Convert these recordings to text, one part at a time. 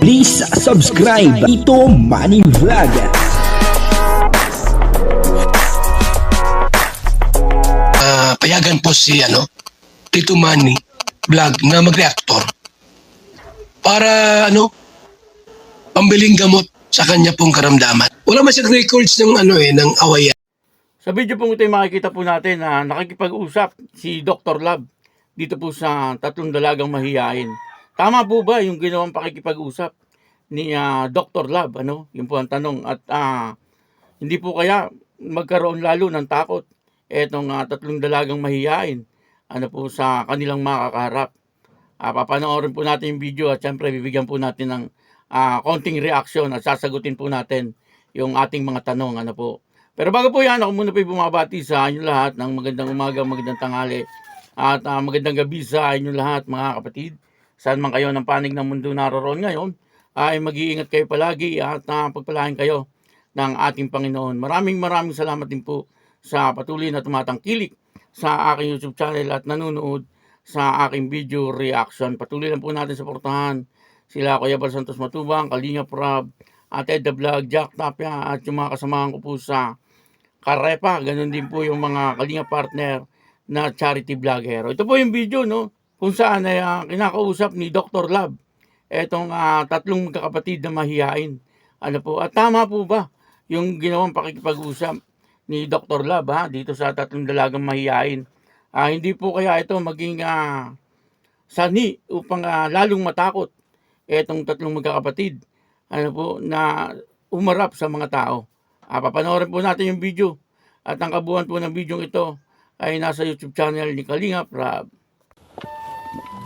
Please subscribe Ito Money Vlog. Ah, payagan po si ano, Tito Manny vlog na mag-reactor para ano, pambiling gamot sa kanya pong karamdaman. Wala man siyang records ng ano eh, ng awayan. Sa video po ito makikita po natin na nakikipag-usap si Dr. Love dito po sa tatlong dalagang mahihain. Tama po ba yung ginawang pakikipag-usap ni ah, Dr. Love? Ano? Yun po ang tanong. At ah, hindi po kaya magkaroon lalo ng takot etong ah, tatlong dalagang mahihain ano po sa kanilang makakaharap. Ah, papanoorin po natin yung video at syempre bibigyan po natin ng ah, konting reaction at sasagutin po natin yung ating mga tanong. Ano po. Pero bago po yan, ako muna po bumabati sa inyo lahat ng magandang umaga, magandang tanghali at ah, magandang gabi sa inyo lahat mga kapatid. Saan man kayo ng panig ng mundo naroon ngayon, ay mag-iingat kayo palagi at uh, pagpalain kayo ng ating Panginoon. Maraming maraming salamat din po sa patuloy na tumatangkilik sa aking YouTube channel at nanonood sa aking video reaction. Patuloy lang po natin suportahan sila Kuya Bal Santos Matubang, Kalinga Prab, Ate The Vlog, Jack Tapia at yung mga kasamahan ko po sa Karepa. Ganun din po yung mga Kalinga partner na charity vlogger. Ito po yung video no kung saan ay ah, kinakausap ni Dr. Love etong ah, tatlong magkakapatid na mahihain. Ano po? At tama po ba yung ginawang pakikipag-usap ni Dr. Love ha, dito sa tatlong dalagang mahihain? Ah, hindi po kaya ito maging ah, sani upang ah, lalong matakot etong tatlong magkakapatid ano po na umarap sa mga tao. Ah, papanoorin po natin yung video at ang kabuuan po ng video ito ay nasa YouTube channel ni Kalinga Prab.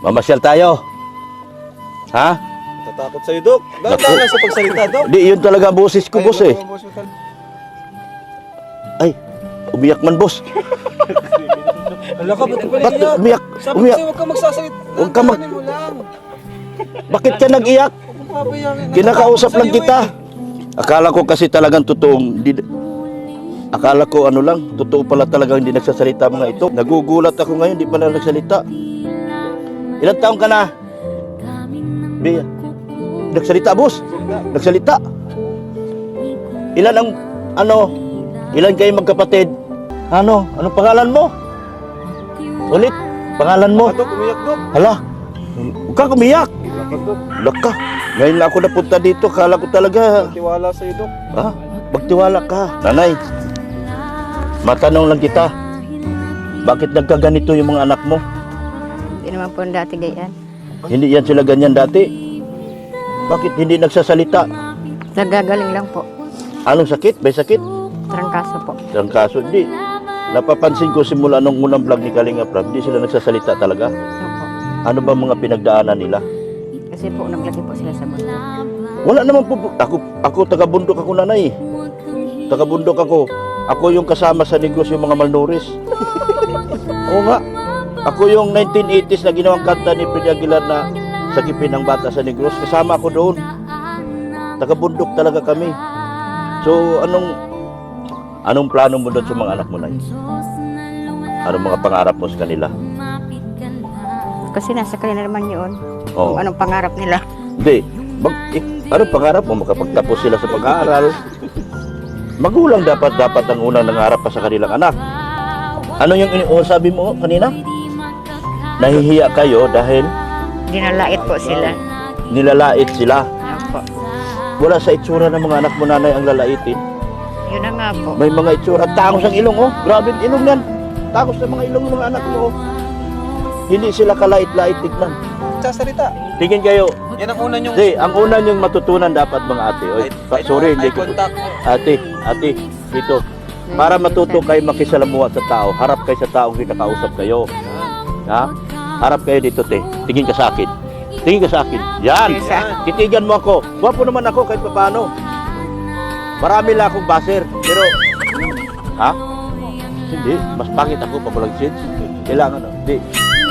Mamasyal tayo. Ha? Tatakot sa'yo, Dok. Dahan-dahan lang sa pagsalita, Dok. Di, yun talaga ang boses ko, boss eh. Ay, umiyak man, boss. Hala ka, ba't Ba't iyak? umiyak? Sabi ko Umiyak. sa'yo, huwag ka magsasalita. Huwag ka mag- mo lang. Bakit ka nag-iyak? Huwag mong pabayangin. Kinakausap Natatakot lang sa'yo, kita. eh. Akala ko kasi talagang totoong di, Akala ko ano lang, totoo pala talagang hindi nagsasalita mga ito. Nagugulat ako ngayon, di pala nagsalita. Ilan taong ka na? Bea. Nagsalita, boss. Nagsalita. Ilan ang, ano, ilan kayo magkapatid? Ano? Anong pangalan mo? Ulit, pangalan mo? Dok, umiyak, Dok. Hala, huwag ka kumiyak. Dok. Laka, ngayon lang ako napunta dito. Kala ko talaga, Tiwala sa'yo, Dok. ha? Magtiwala ka. Nanay, matanong lang kita. Bakit nagkaganito yung mga anak mo? Hindi naman po dati ganyan. Hindi yan sila ganyan dati. Bakit hindi nagsasalita? Nagagaling lang po. Anong sakit? May sakit? Trangkaso po. Ang kaso, hindi. Napapansin ko simula nung unang vlog ni Kalinga Prab, hindi sila nagsasalita talaga. Opo. Ano ba mga pinagdaanan nila? Kasi po naglaki po sila sa bundok. Wala naman po. Ako, ako taga-bundok ako nanay. Taga-bundok ako. Ako yung kasama sa negros yung mga malnouris. Oo nga. Ako yung 1980s na ginawang kanta ni Pina Aguilar na sakipin ng bata sa negros. Kasama ako doon. Taga-bundok talaga kami. So, anong anong plano mo doon sa mga anak mo na Anong mga pangarap mo sa kanila? Kasi nasa kanila naman yun. Oo. Kung anong pangarap nila. Hindi. Mag, eh, ano pangarap mo? Makapagtapos sila sa pag-aaral. Magulang dapat dapat ang unang nangarap pa sa kanilang anak. Ano yung oh, sabi mo kanina? Nahihiya kayo dahil Dinalait po sila. nilalait sila. Opo. Wala sa itsura ng mga anak mo nanay ang lalaitin. Yun na nga po. May mga itsura. Tangos ang ilong oh. Grabe ang ilong yan. Tangos ng mga ilong ng mga anak mo oh. Hindi sila kalait-lait tignan. Sasalita. Tingin kayo. Yan ang una niyong... Hindi, ang una niyong matutunan dapat mga ate. Oy, pa- sorry, hindi ko. Ate, ate, dito. Para matuto kayo makisalamuha sa tao, harap kayo sa taong kinakausap kayo. Ha? Harap kayo dito, te. Tingin ka sa akin. Tingin ka sa akin. Yan! Titigan mo ako. Gwapo naman ako kahit paano. Marami lang akong baser. Pero, ha? Hindi. Mas pangit ako pag walang shades. Kailangan? Hindi.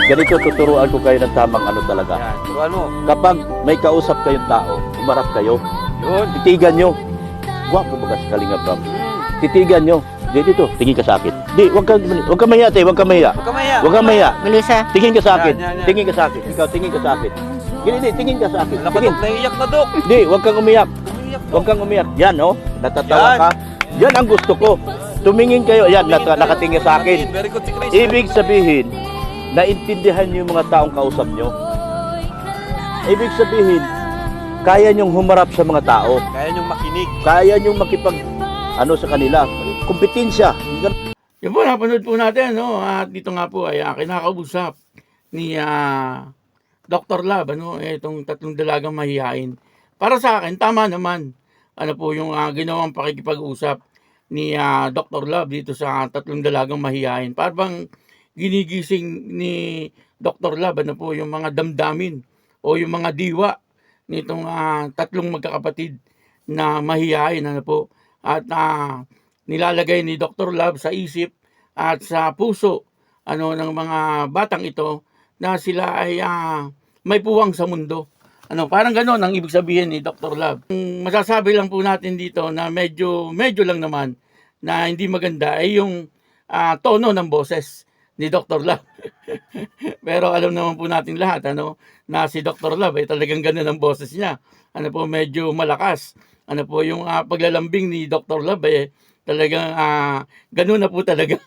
Ganito tuturuan ko kayo ng tamang ano talaga. Turuan mo. Kapag may kausap kayong tao, umarap kayo, Yun. titigan nyo. Gwapo ba kasi kalinga Prab? Titigan nyo. Di, dito, tingin ka sa akin. Di, wag ka, wag ka mahiya, te, wag ka mahiya. Huwag ka maya. Wag ka mahiya. Melissa, Tingin ka sa akin. Yan, yan, yan. Tingin ka sa akin. Ikaw, tingin ka sa akin. Hindi, hindi, tingin ka sa akin. Tingin. Dok. Naiiyak na, Dok. Hindi, huwag kang umiyak. Naiiyak, Dok. Huwag kang umiyak. Yan, oh. Natatawa Yan. ka. Yan ang gusto ko. Tumingin kayo. Yan, tayo. nakatingin sa akin. Very good si Chris. Ibig sabihin, naintindihan niyo yung mga taong kausap niyo. Ibig sabihin, kaya niyong humarap sa mga tao. Kaya niyong makinig. Kaya niyong makipag, ano sa kanila, kompetensya. Yan po, napanood po natin, no? At dito nga po ay uh, kinakausap ni ah, Dr. Lab, ano, itong tatlong dalagang mahihain. Para sa akin, tama naman. Ano po yung ah, ginawang pakikipag-usap ni ah, Dr. Lab dito sa tatlong dalagang mahihain. Para bang ginigising ni Dr. Lab, ano po, yung mga damdamin o yung mga diwa nitong ah, tatlong magkakapatid na mahihain, ano po. At ah, nilalagay ni Dr. Love sa isip at sa puso ano ng mga batang ito na sila ay ah, may puwang sa mundo. Ano, parang gano'n ang ibig sabihin ni Dr. Love. Masasabi lang po natin dito na medyo medyo lang naman na hindi maganda ay yung ah, tono ng boses ni Dr. Love. Pero alam naman po natin lahat ano na si Dr. Love ay talagang ganun ang boses niya. Ano po medyo malakas. Ano po yung ah, paglalambing ni Dr. Love eh talagang ah, ganun na po talaga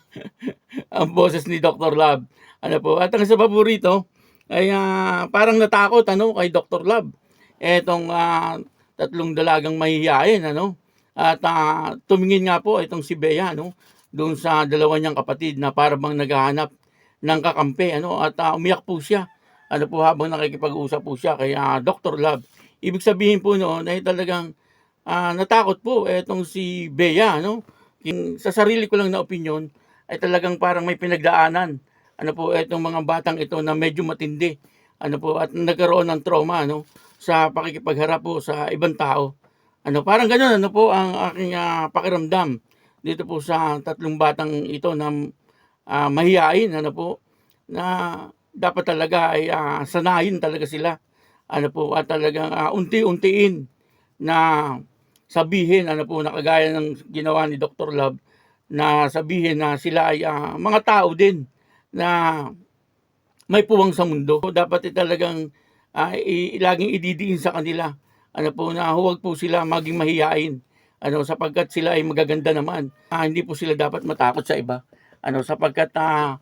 ang boses ni Dr. Love. Ano po, at ang sa paborito ay ah, parang natakot ano kay Dr. Love. Etong ah, tatlong dalagang mahihiyain ano. At ah, tumingin nga po itong si Bea no doon sa dalawa niyang kapatid na para bang naghahanap ng kakampi ano at ah, umiyak po siya. Ano po habang nakikipag-usap po siya kay ah, Dr. Love. Ibig sabihin po noon ay talagang ah, natakot po etong si Bea no. Yung, sa sarili ko lang na opinion ay talagang parang may pinagdaanan. Ano po etong mga batang ito na medyo matindi. Ano po at nagkaroon ng trauma no sa pakikipagharap po sa ibang tao. Ano parang ganoon ano po ang aking ah, pakiramdam dito po sa tatlong batang ito na ah, mahihain ano po na dapat talaga ay ah, sanayin talaga sila. Ano po at talagang ah, unti-untiin na sabihin ano po na kagaya ng ginawa ni Dr. Love na sabihin na sila ay ah, mga tao din na may puwang sa mundo. Dapat ay talagang ah, i- laging ididiin sa kanila ano po na huwag po sila maging mahihain ano sapagkat sila ay magaganda naman. Ah, hindi po sila dapat matakot sa iba. Ano sapagkat ah,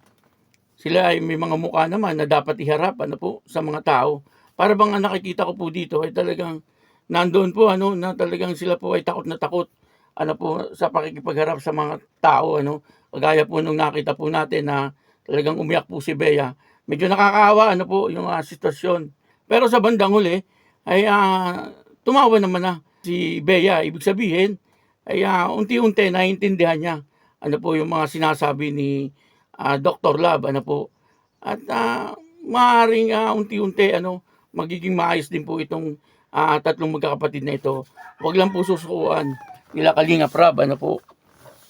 sila ay may mga mukha naman na dapat iharap ano po sa mga tao. Para bang ang nakikita ko po dito ay talagang nandoon po ano na talagang sila po ay takot na takot ano po sa pakikipagharap sa mga tao ano. Kagaya po nung nakita po natin na talagang umiyak po si Bea. Medyo nakakaawa ano po yung ah, sitwasyon. Pero sa bandang huli ay ah, tumawa naman na si Bea. Ibig sabihin ay ah, unti-unti naiintindihan niya ano po yung mga sinasabi ni ah, Dr. Lab ano po. At ah, maaaring ah, unti-unti ano magiging maayos din po itong ah, tatlong magkakapatid na ito. Huwag lang po susukuan nila Kalinga Prab, ano po.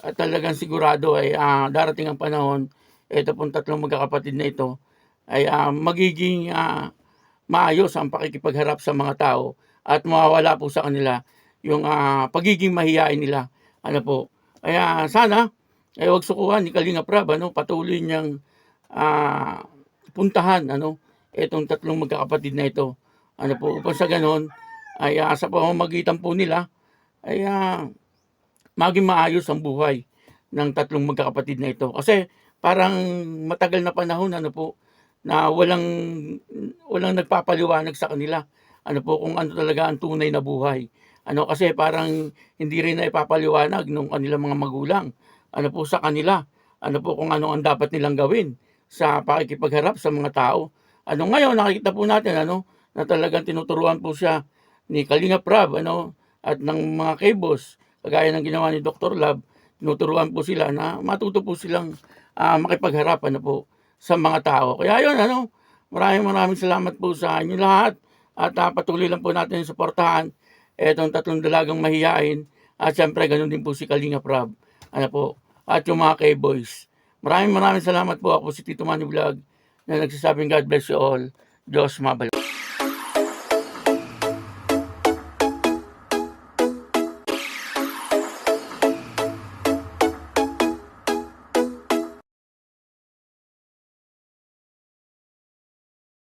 At talagang sigurado ay ah, darating ang panahon, ito pong tatlong magkakapatid na ito, ay ah, magiging ah, maayos ang pakikipagharap sa mga tao at mawawala po sa kanila yung ah, pagiging mahihain nila. Ano po. Kaya sana, ay huwag sukuhan ni Kalinga Prab, ano, patuloy niyang ah, puntahan, ano, itong tatlong magkakapatid na ito. Ano po, upang sa ganon, ay ah, sa pamamagitan po nila, ay ah, maging maayos ang buhay ng tatlong magkakapatid na ito. Kasi parang matagal na panahon ano po na walang walang nagpapaliwanag sa kanila ano po kung ano talaga ang tunay na buhay. Ano kasi parang hindi rin na ipapaliwanag nung kanilang mga magulang ano po sa kanila. Ano po kung ano ang dapat nilang gawin sa pakikipagharap sa mga tao. Ano ngayon nakikita po natin ano na talagang tinuturuan po siya ni Kalinga Prab ano at ng mga kabos kagaya ng ginawa ni Dr. Lab tinuturuan po sila na matuto po silang ah, makipagharap ano po sa mga tao. Kaya yun ano maraming maraming salamat po sa inyo lahat at ah, patuloy lang po natin suportahan etong tatlong dalagang mahihain at syempre ganun din po si Kalinga Prab ano po at yung mga K-boys. Maraming maraming salamat po ako si Tito Manny Vlog na nagsasabing God bless you all. Diyos mabalik.